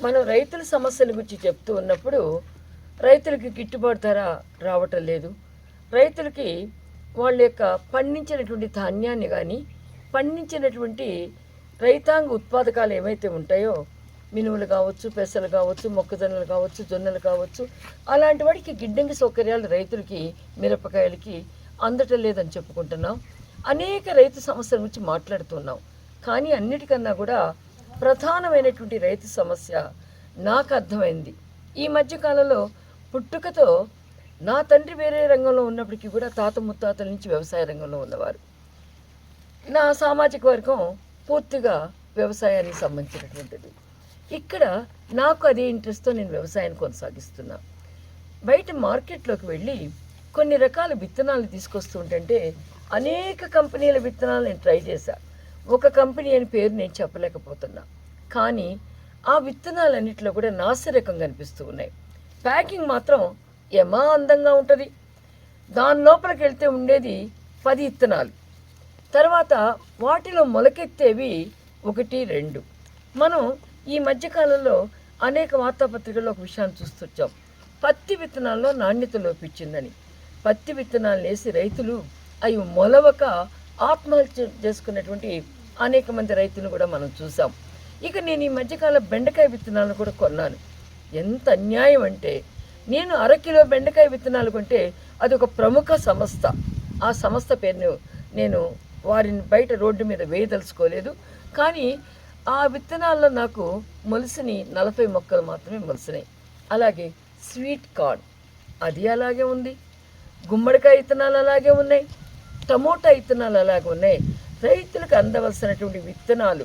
మనం రైతుల సమస్యల గురించి చెప్తూ ఉన్నప్పుడు రైతులకి గిట్టుబాటు ధర రావటం లేదు. రైతులకి వాళ్ళ యొక్క పండించినటువంటి ధాన్యాన్ని కానీ పండించినటువంటి రైతాంగ ఉత్పాదకాలు ఏవైతే ఉంటాయో మినుములు కావచ్చు పెసలు కావచ్చు మొక్కజొన్నలు కావచ్చు జొన్నలు కావచ్చు అలాంటి వాటికి గిడ్డంగి సౌకర్యాలు రైతులకి మిరపకాయలకి అందటం లేదని చెప్పుకుంటున్నాం. అనేక రైతు సమస్యల గురించి మాట్లాడుతున్నాం. కానీ అన్నిటికన్నా కూడా ప్రధానమైనటువంటి రైతు సమస్య నాకు అర్థమైంది. ఈ మధ్యకాలంలో పుట్టుకతో నా తండ్రి వేరే రంగంలో ఉన్నప్పటికీ కూడా తాత ముత్తాతల నుంచి వ్యవసాయ రంగంలో ఉన్నవారు. నా సామాజిక వర్గం పూర్తిగా వ్యవసాయానికి సంబంధించినటువంటిది. ఇక్కడ నాకు అదే ఇంట్రెస్ట్తో నేను వ్యవసాయాన్ని కొనసాగిస్తున్నా. బయట మార్కెట్లోకి వెళ్ళి కొన్ని రకాల విత్తనాలు తీసుకొస్తుంటే అనేక కంపెనీల విత్తనాలు నేను ట్రై చేశాను ఒక కంపెనీ అని పేరు నేను చెప్పలేకపోతున్నా. కానీ ఆ విత్తనాలన్నింటిలో కూడా నాసిరకం కనిపిస్తూ ఉన్నాయి. ప్యాకింగ్ మాత్రం ఎమా అందంగా ఉంటుంది. దాని లోపలికి వెళ్తే ఉండేది పది విత్తనాలు తర్వాత వాటిలో మొలకెత్తేవి ఒకటి రెండు. మనం ఈ మధ్యకాలంలో అనేక వార్తాపత్రికల్లో ఒక విషయాన్ని చూస్తుంటాం. పత్తి విత్తనాల్లో నాణ్యత లోపించిందని. పత్తి విత్తనాలు వేసి రైతులు అవి మొలవక ఆత్మహత్య చేసుకున్నటువంటి అనేక మంది రైతులను కూడా మనం చూసాం. ఇక నేను ఈ మధ్యకాల బెండకాయ విత్తనాలను కూడా కొన్నాను. ఎంత అన్యాయం అంటే నేను అరకిలో బెండకాయ విత్తనాలు కొంటే అది ఒక ప్రముఖ సంస్థ. ఆ సంస్థ పేరును నేను వారిని బయట రోడ్డు మీద వేయదలుచుకోలేదు. కానీ ఆ విత్తనాల్లో నాకు మొలిసిని నలభై మొక్కలు మాత్రమే మొలిసినాయి. అలాగే స్వీట్ కార్న్ అది అలాగే ఉంది. గుమ్మడికాయ విత్తనాలు అలాగే ఉన్నాయి. టమోటా విత్తనాలు అలాగ ఉన్నాయి. రైతులకు అందవలసినటువంటి విత్తనాలు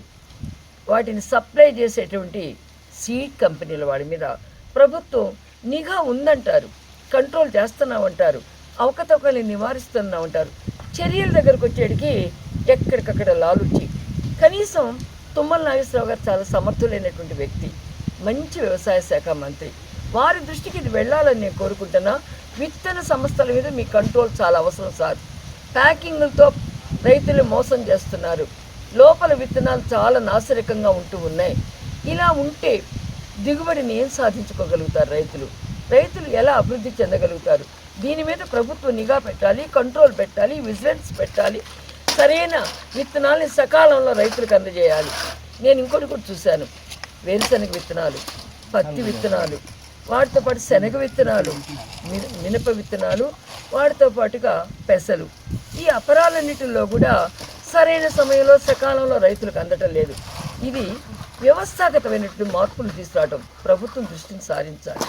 వాటిని సప్లై చేసేటువంటి సీడ్ కంపెనీల వాడి మీద ప్రభుత్వం నిఘా ఉందంటారు కంట్రోల్ చేస్తున్నామంటారు అవకతవకల్ని నివారిస్తున్నామంటారు. చర్యల దగ్గరకు వచ్చేటికి ఎక్కడికక్కడ లాలుచి కనీసం తుమ్మల నాగేశ్వరరావు గారు చాలా సమర్థులైనటువంటి వ్యక్తి మంచి వ్యవసాయ శాఖ మంత్రి. వారి దృష్టికి ఇది వెళ్ళాలని నేను కోరుకుంటున్నా. విత్తన సంస్థల మీద మీ కంట్రోల్ చాలా అవసరం సార్. ప్యాకింగ్లతో రైతులు మోసం చేస్తున్నారు. లోపల విత్తనాలు చాలా నాసిరకంగా ఉంటూ ఉన్నాయి. ఇలా ఉంటే దిగుబడిని ఏం సాధించుకోగలుగుతారు రైతులు? రైతులు ఎలా అభివృద్ధి చెందగలుగుతారు? దీని మీద ప్రభుత్వం నిఘా పెట్టాలి కంట్రోల్ పెట్టాలి విజిలెన్స్ పెట్టాలి సరైన విత్తనాల్ని సకాలంలో రైతులకు అందజేయాలి. నేను ఇంకోటి కూడా చూశాను. వేరుశనగ విత్తనాలు పత్తి విత్తనాలు వాటితో పాటు శనగ విత్తనాలు మినప విత్తనాలు వాటితో పాటుగా పెసలు. ఈ అపరాలన్నిటిలో కూడా సరైన సమయంలో సకాలంలో రైతులకు అందటం లేదు. ఇది వ్యవస్థాగతమైనటువంటి మార్పులు తీసుకురావటం ప్రభుత్వం దృష్టిని సారించాలి.